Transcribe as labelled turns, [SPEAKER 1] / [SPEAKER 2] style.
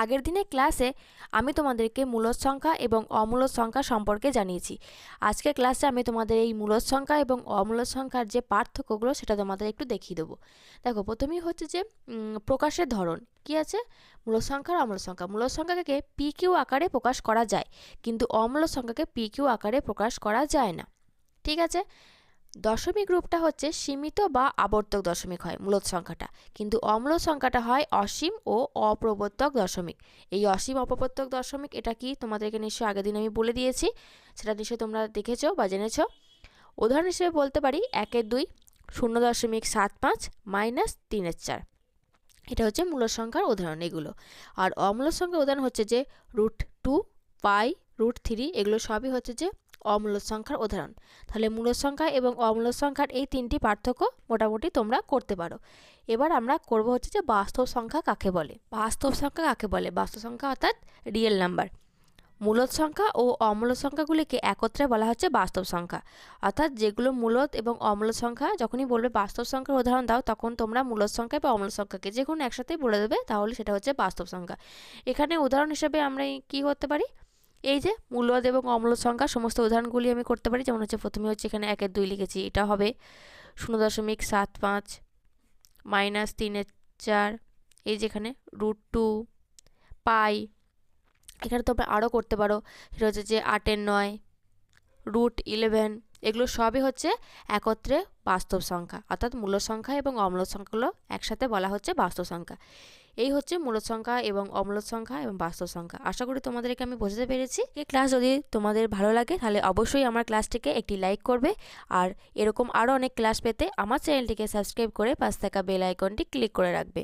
[SPEAKER 1] আগের দিনের ক্লাসে আমি তোমাদেরকে মূলদ সংখ্যা এবং অমূলদ সংখ্যা সম্পর্কে জানিয়েছি। আজকের ক্লাসে আমি তোমাদের এই মূলদ সংখ্যা এবং অমূলদ সংখ্যার যে পার্থক্যগুলো সেটা তোমাদের একটু দেখিয়ে দেবো। দেখো, প্রথমেই হচ্ছে যে প্রকাশের ধরন। কি আছে? মূলদ সংখ্যা আর অমূলদ সংখ্যা। মূলদ সংখ্যাকে পি কিউ আকারে প্রকাশ করা যায়, কিন্তু অমূলদ সংখ্যাকে পি কিউ আকারে প্রকাশ করা যায় না। ঠিক আছে? দশমিক রূপটা হচ্ছে সীমিত বা আবর্তক দশমিক হয় মূলদ সংখ্যাটা। কিন্তু অম্ল সংখ্যাটা হয় অসীম ও অপ্রবর্তক দশমিক। এই অসীম অপ্রবর্তক দশমিক, এটা কি তোমাদেরকে নিশ্চয়ই আগের দিন আমি বলে দিয়েছি? সেটা নিশ্চয়ই তোমরা দেখেছ বা জেনেছো। উদাহরণ হিসেবে বলতে পারি একের দুই শূন্য দশমিক সাত পাঁচ মাইনাস তিনের চার। এটা হচ্ছে মূল সংখ্যার উদাহরণ এগুলো। আর অম্ল সংখ্যার উদাহরণ হচ্ছে যে root two, pi, root three, এগুলো সবই হচ্ছে যে অমূল্য সংখ্যার উদাহরণ। তাহলে মূল সংখ্যা এবং অমূল্য সংখ্যার এই তিনটি পার্থক্য মোটামুটি তোমরা করতে পারো। এবার আমরা করব হচ্ছে যে বাস্তব সংখ্যা কাকে বলে? বাস্তব সংখ্যা কাকে বলে? বাস্তব সংখ্যা অর্থাৎ রিয়েল নাম্বার মূলদ সংখ্যা ও অমূলদ সংখ্যাগুলিকে একত্রে বলা হচ্ছে বাস্তব সংখ্যা। অর্থাৎ যেগুলো মূলদ এবং অমূলদ সংখ্যা, যখনই বলবে বাস্তব সংখ্যার উদাহরণ দাও, তখন তোমরা মূলদ সংখ্যা বা অমূলদ সংখ্যাকে যে কোনো একসাথেই বলে দেবে, তাহলে সেটা হচ্ছে বাস্তব সংখ্যা। এখানে উদাহরণ হিসেবে আমরা কি করতে পারি? এই যে মূল্যদ এবং অম্ল সংখ্যা, সমস্ত উদাহরণগুলি আমি করতে পারি। যেমন হচ্ছে প্রথমে হচ্ছে এখানে একের দুই লিখেছি, এটা হবে শূন্য দশমিক সাত পাঁচ মাইনাস তিনের চার, এই যেখানে রুট টু পাই। এখানে তোমরা আরও করতে পারো, সেটা হচ্ছে যে আটের নয়, রুট ইলেভেন এগুলো সবই হচ্ছে একত্রে বাস্তব সংখ্যা, অর্থাৎ মূল সংখ্যা এবং অম্ল সংখ্যাগুলো একসাথে বলা হচ্ছে বাস্তব সংখ্যা। এই হচ্ছে মূলদ সংখ্যা এবং অম্লদ সংখ্যা এবং বাস্তব সংখ্যা। আশা করি তোমাদেরকে আমি বোঝাতে পেরেছি। এই ক্লাস যদি তোমাদের ভালো লাগে, তাহলে অবশ্যই আমার ক্লাসটিকে একটি লাইক করবে। আর এরকম আরও অনেক ক্লাস পেতে আমার চ্যানেলটিকে সাবস্ক্রাইব করে পাশ থাকা বেল আইকনটি ক্লিক করে রাখবে।